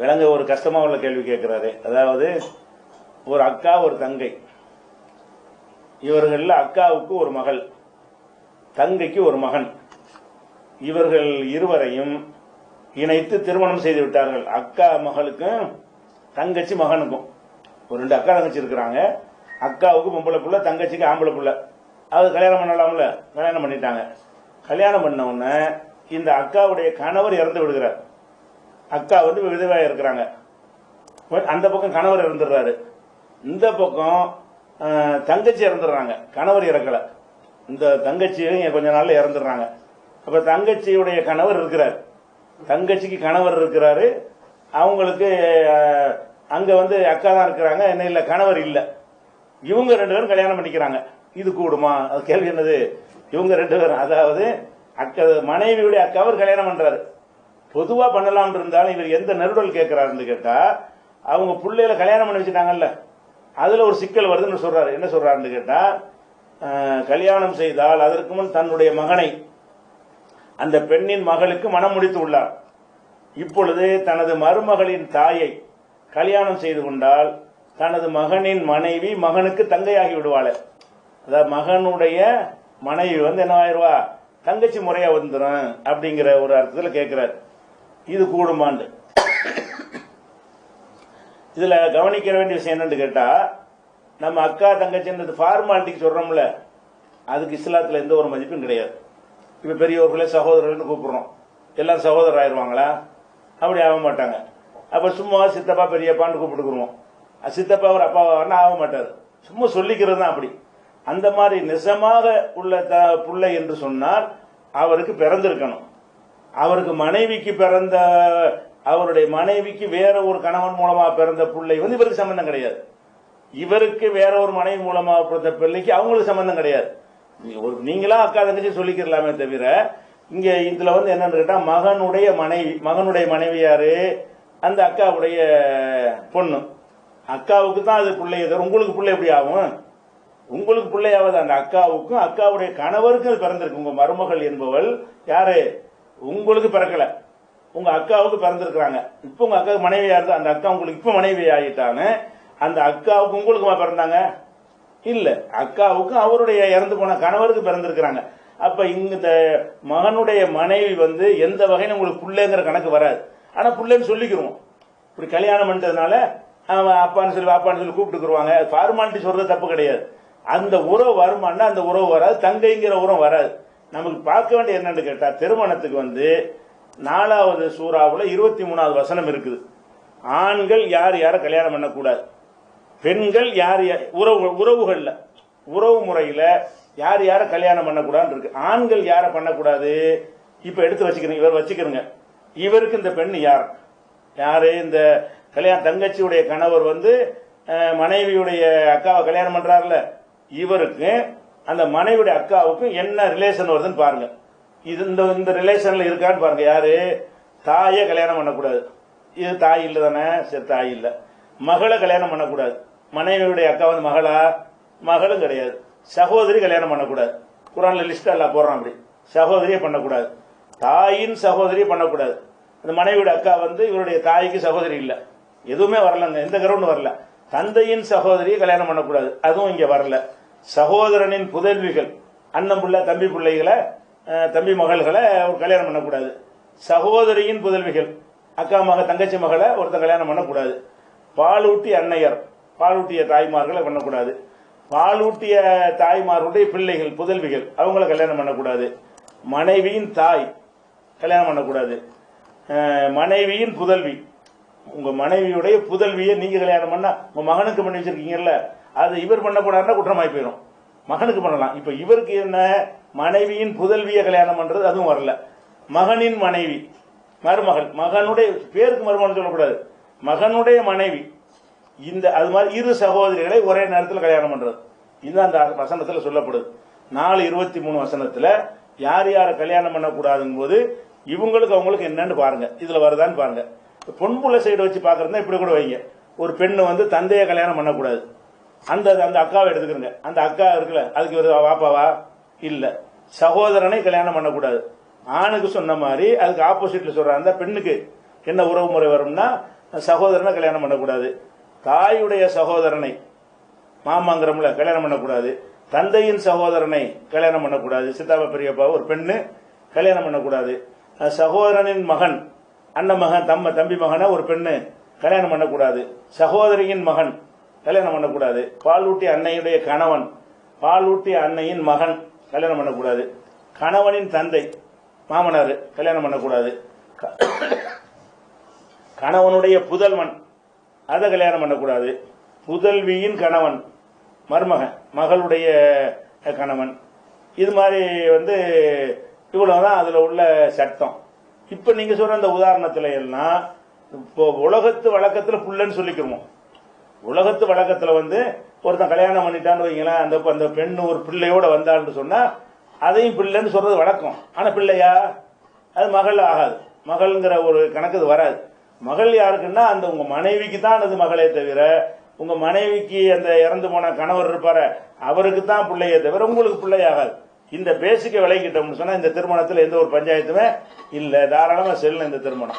விலங்கு ஒரு கஷ்டமா உள்ள கேள்வி கேட்கிறாரு அதாவது ஒரு அக்கா ஒரு தங்கை. இவர்களில் அக்காவுக்கு ஒரு மகள் தங்கைக்கு ஒரு மகன். இவர்கள் இருவரையும் இணைத்து திருமணம் செய்து விட்டார்கள். அக்கா மகளுக்கும் தங்கச்சி மகனுக்கும். ஒரு ரெண்டு அக்கா தங்கச்சி இருக்கிறாங்க. அக்காவுக்கு பொம்பளை பிள்ளை தங்கச்சிக்கு ஆம்பளை பிள்ளை. அது கல்யாணம் பண்ணலாம்ல? கல்யாணம் பண்ணிட்டாங்க. கல்யாணம் பண்ண உடனே இந்த அக்காவுடைய கணவர் இறந்து விடுகிறார். அக்கா வந்து விதவையாக இருக்கிறாங்க. அந்த பக்கம் கணவர் இறந்துடுறாரு. இந்த பக்கம் தங்கச்சி இறந்துடுறாங்க. கணவர் இறக்கலை. இந்த தங்கச்சியும் கொஞ்ச நாள்ல இறந்துடுறாங்க. அப்ப தங்கச்சியுடைய கணவர் இருக்கிறார். தங்கச்சிக்கு கணவர் இருக்கிறாரு. அவங்களுக்கு அங்கே அங்க வந்து அக்கா தான் இருக்கிறாங்க. என்ன இல்லை கணவர் இல்லை. இவங்க ரெண்டு பேரும் கல்யாணம் பண்ணிக்கிறாங்க. இது கூடுமா? அது கேள்வி என்னது? இவங்க ரெண்டு பேரும். அதாவது அக்கா மனைவியுடைய அக்காவர் கல்யாணம் பண்றாரு. பொதுவா பண்ணலாம்னு இருந்தாலும் இவர் எந்த நெருடல் கேட்கிறாருன்னு கேட்டா அவங்க பிள்ளையில கல்யாணம் பண்ணி வச்சுட்டாங்கல்ல அதுல ஒரு சிக்கல் வருதுன்னு சொல்றாரு. என்ன சொல்றாருன்னு கேட்டா கல்யாணம் செய்தால் அதற்கு முன் தன்னுடைய மகனை அந்த பெண்ணின் மகளுக்கு மனம் முடித்து உள்ளார். இப்பொழுது தனது மருமகளின் தாயை கல்யாணம் செய்து கொண்டால் தனது மகனின் மனைவி மகனுக்கு தங்கையாகி விடுவாள். அதாவது மகனுடைய மனைவி வந்து என்னவாயிருவா தங்கச்சி முறையா வந்துடும் அப்படிங்கிற ஒரு அர்த்தத்தில் கேட்கிறார் இது கூடுமாண்டு இதுல கவனிக்க வேண்டிய விஷயம் என்னன்னு கேட்டா நம்ம அக்கா தங்கச்சின்றது ஃபார்மாலிட்டிக்கு சொல்றோம்ல அதுக்கு இஸ்லாத்துல எந்த ஒரு மதிப்பும் கிடையாது. இப்ப பெரியவர்களே சகோதரர்கள்னு கூப்பிடுறோம். எல்லாம் சகோதரர் ஆயிடுவாங்களா அப்படி ஆக மாட்டாங்க. அப்ப சும்மா சித்தப்பா பெரியப்பான்னு கூப்பிட்டுக்குருவோம் சித்தப்பா ஒரு அப்பா வரனா ஆக மாட்டாரு. சும்மா சொல்லிக்கிறது தான் அப்படி. அந்த மாதிரி நிஜமாக உள்ள த- பிள்ளை என்று சொன்னால் அவருக்கு பிறந்திருக்கணும். அவருக்கு மனைவிக்கு பிறந்த அவருடைய மனைவிக்கு வேற ஒரு கணவன் மூலமா பிறந்த பிள்ளை வந்து இவருக்கு சம்பந்தம் கிடையாது. இவருக்கு வேற ஒரு மனைவி மூலமா பிறந்த பிள்ளைக்கு அவங்களுக்கு சம்பந்தம் கிடையாது. ஒரு நீங்களா அக்கா தங்கச்சி சொல்லிக்கிறலாமே தவிர இங்க இதுல வந்து என்னன்னு கேட்டா மகனுடைய மனைவி மகனுடைய மனைவி யாரு? அந்த அக்காவுடைய பொண்ணு. அக்காவுக்கு தான் அது பிள்ளை தவிர உங்களுக்கு பிள்ளை எப்படி ஆகும்? உங்களுக்கு பிள்ளையாவது அந்த அக்காவுக்கும் அக்காவுடைய கணவருக்கும் அது பிறந்திருக்கு. உங்க மருமகள் என்பவள் யாரு? உங்களுக்கு பிறக்கல. உங்க அக்காவுக்கு பிறந்திருக்கிறாங்க. இப்போ உங்க அக்காவுக்கு மனைவியா இருந்தா அந்த அக்கா உங்களுக்கு இப்ப மனைவி ஆகிட்டான்னு அந்த அக்காவுக்கு உங்களுக்குமா பிறந்தாங்க? இல்ல. அக்காவுக்கும் அவருடைய இறந்து போன கணவருக்கு பிறந்திருக்கிறாங்க. அப்ப இந்த மகனுடைய மனைவி வந்து எந்த வகையில உங்களுக்கு பிள்ளைங்கிற கணக்கு வராது. ஆனா பிள்ளைன்னு சொல்லிக்கிறோம் இப்படி கல்யாணம் பண்ணுறதுனால அவன் அப்பான்னு சொல்லி அப்பான்னு சொல்லி கூப்பிட்டுக்குருவாங்க ஃபார்மாலிட்டி சொல்றது தப்பு கிடையாது. அந்த உறவு வருமானா அந்த உறவு வராது. தங்கைங்கிற உறவு வராது. நமக்கு பார்க்க வேண்டிய என்னன்னு கேட்டால் திருமணத்துக்கு வந்து நாலாவது சூறாவில் இருபத்தி மூணாவது வசனம் இருக்குது. ஆண்கள் யார் யாரை கல்யாணம் பண்ணக்கூடாது? பெண்கள் யார் யா- உறவு உறவுகளில் உறவு முறையில் யார் யாரை கல்யாணம் பண்ணக்கூடாதுன்னு இருக்கு. ஆண்கள் யாரை பண்ணக்கூடாது? இப்போ எடுத்து வச்சுக்கிறீங்க இவர் வச்சுக்கிறீங்க. இவருக்கு இந்த பெண் யார்? யாரு? இந்த கல்யாண தங்கச்சியுடைய கணவர் வந்து மனைவியுடைய அக்காவை கல்யாணம் பண்றாருல. இவருக்கு அந்த மனைவியுடைய அக்காவுக்கும் என்ன ரிலேஷன் வருதுன்னு பாருங்க. இது இந்த இந்த ரிலேஷன்ல இருக்கான்னு பாருங்க. யாரு? தாயை கல்யாணம் பண்ணக்கூடாது. இது தாய் இல்லை தானே? சரி தாய் இல்லை. மகளை கல்யாணம் பண்ணக்கூடாது. மனைவியுடைய அக்கா வந்து மகளா? மகளும் கிடையாது. சகோதரி கல்யாணம் பண்ணக்கூடாது. குரான்ல லிஸ்ட் எல்லாம் போடுறான் அப்படி. சகோதரியே பண்ணக்கூடாது. தாயின் சகோதரியே பண்ணக்கூடாது. அந்த மனைவியோட அக்கா வந்து இவருடைய தாய்க்கு சகோதரி இல்லை. எதுவுமே வரலங்க. எந்த கிரவுண்ட் வரல. தந்தையின் சகோதரியை கல்யாணம் பண்ணக்கூடாது. அதுவும் இங்க வரல. சகோதரனின் புதல்விகள் அண்ணன் பிள்ளை தம்பி பிள்ளைகளை தம்பி மகள்களை ஒரு கல்யாணம் பண்ணக்கூடாது. சகோதரியின் புதல்விகள் அக்கா மக தங்கச்சி மகளை ஒருத்தன் கல்யாணம் பண்ணக்கூடாது. பாலூட்டி அன்னையர் பாலூட்டிய தாய்மார்களை பண்ணக்கூடாது. பாலூட்டிய தாய்மார்களுடைய பிள்ளைகள் புதல்விகள் அவங்கள கல்யாணம் பண்ணக்கூடாது. மனைவியின் தாய் கல்யாணம் பண்ணக்கூடாது. மனைவியின் புதல்வி உங்க மனைவியுடைய புதல்வியை நீங்க கல்யாணம் பண்ணா உங்க மகனுக்கு பண்ணி வச்சிருக்கீங்கல்ல அது இவர் பண்ண போனாருன்னா குற்றமாய் போயிடும் மகனுக்கு பண்ணலாம். இப்ப இவருக்கு என்ன மனைவியின் புதல்வியை கல்யாணம் பண்றது அதுவும் வரல. மகனின் மனைவி மருமகள் மகனுடைய பேருக்கு மருமகன் சொல்லக்கூடாது. மகனுடைய மனைவி இந்த அது மாதிரி இரு சகோதரிகளை ஒரே நேரத்தில் கல்யாணம் பண்றது. இதுதான் அந்த வசனத்தில் சொல்லப்படுது. நாலு இருபத்தி மூணு வசனத்துல யார் யாரை கல்யாணம் பண்ணக்கூடாதுங்கும் போது இவங்களுக்கு அவங்களுக்கு என்னன்னு பாருங்க. இதுல வருதான்னு பாருங்க. பொன்புள்ள சைடு வச்சு பார்க்குறதுனா இப்படி கூட வைங்க. ஒரு பெண்ணு வந்து தந்தையை கல்யாணம் பண்ணக்கூடாது. அந்த அந்த அக்காவை எடுத்துக்கிறங்க அந்த அக்கா இருக்குல்ல அதுக்கு ஒரு வாப்பாவா? இல்லை. சகோதரனை கல்யாணம் பண்ணக்கூடாது. ஆணுக்கு சொன்ன மாதிரி அதுக்கு ஆப்போசிட்ல சொல்ற அந்த பெண்ணுக்கு என்ன உறவு முறை வரும்னா சகோதரனை கல்யாணம் பண்ணக்கூடாது. தாயுடைய சகோதரனை மாமாங்கிறம்ல கல்யாணம் பண்ணக்கூடாது. தந்தையின் சகோதரனை கல்யாணம் பண்ணக்கூடாது. சித்தாப்பா பெரியப்பா ஒரு பெண்ணு கல்யாணம் பண்ணக்கூடாது. சகோதரனின் மகன் அண்ணன் மகன் தம்ம தம்பி மகனை ஒரு பெண்ணு கல்யாணம் பண்ணக்கூடாது. சகோதரியின் மகன் கல்யாணம் பண்ணக்கூடாது. பாலூட்டி அன்னையுடைய கணவன் பாலூட்டி அன்னையின் மகன் கல்யாணம் பண்ணக்கூடாது. கணவனின் தந்தை மாமனார் கல்யாணம் பண்ணக்கூடாது. கணவனுடைய புதல்வன் அதை கல்யாணம் பண்ணக்கூடாது. புதல்வியின் கணவன் மருமகன் மகளுடைய கணவன். இது மாதிரி வந்து இவ்வளவுதான் அதில் உள்ள சட்டம். இப்ப நீங்க சொல்ற அந்த உதாரணத்துல எல்லாம் இப்போ உலகத்து வழக்கத்துல புள்ளன்னு சொல்லிக்கிறோம்? உலகத்து வழக்கத்துல வந்து ஒருத்தன் கல்யாணம் பண்ணிட்டான்னு வைங்களேன் அந்த அந்த பெண் ஒரு பிள்ளையோட வந்தான்னு சொன்னா அதையும் பிள்ளைன்னு சொல்றது வழக்கம். ஆனா பிள்ளையா? அது மகள் ஆகாது. மகள்ங்கிற ஒரு கணக்கு இது வராது. மகள் யாருக்குன்னா அந்த உங்க மனைவிக்கு தான் அது மகளே தவிர உங்க மனைவிக்கு அந்த இறந்து போன கணவர் இருப்பார அவருக்கு தான் பிள்ளையே தவிர உங்களுக்கு பிள்ளையாகாது. இந்த பேசிக்க விளக்கிட்டோம்னு சொன்னா இந்த திருமணத்தில் எந்த ஒரு பஞ்சாயத்துமே இல்ல. தாராளமா செல்லும் இந்த திருமணம்.